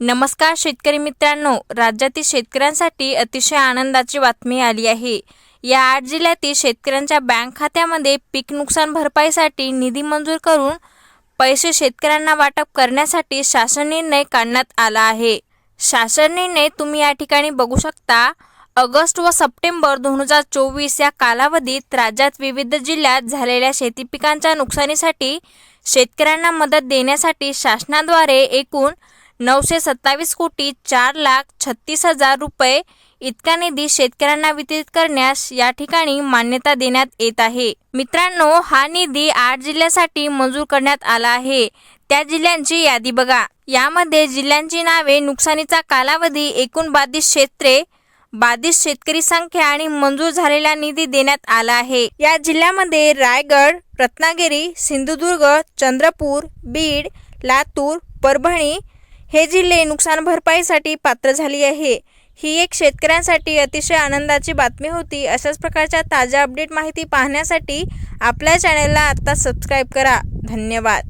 नमस्कार शेतकरी मित्रांनो राज्यातील शेतकऱ्यांसाठी अतिशय आनंदाची बातमी आली आहे. या आठ जिल्ह्यातील शेतकऱ्यांच्या बँक खात्यामध्ये पीक नुकसान भरपाईसाठी निधी मंजूर करून पैसे शेतकऱ्यांना वाटप करण्यासाठी शासन निर्णय काढण्यात आला आहे. शासन निर्णय तुम्ही या ठिकाणी बघू शकता. ऑगस्ट व सप्टेंबर दोन हजार चोवीस या कालावधीत राज्यात विविध जिल्ह्यात झालेल्या शेती पिकांच्या नुकसानीसाठी शेतकऱ्यांना मदत देण्यासाठी शासनाद्वारे एकूण नऊशे सत्तावीस कोटी चार लाख छत्तीस हजार रुपये इतका निधी शेतकऱ्यांना वितरित करण्यास या ठिकाणी मान्यता देण्यात येत आहे. मित्रांनो हा निधी आठ जिल्ह्यासाठी मंजूर करण्यात आला आहे. त्या जिल्ह्यांची यादी बघा. यामध्ये जिल्ह्यांची नावे नुकसानीचा कालावधी एकूण बाधित क्षेत्रे बाधित शेतकरी संख्या आणि मंजूर झालेला निधी देण्यात आला आहे. या जिल्ह्यामध्ये रायगड रत्नागिरी सिंधुदुर्ग चंद्रपूर बीड लातूर परभणी हे जिल्हे नुकसान भरपाईसाठी पात्र झाली आहे. ही एक शेतकऱ्यांसाठी अतिशय आनंदाची बातमी होती. अशाच प्रकारच्या ताज्या अपडेट माहिती पाहण्यासाठी आपल्या चॅनलला आत्ता सबस्क्राईब करा. धन्यवाद.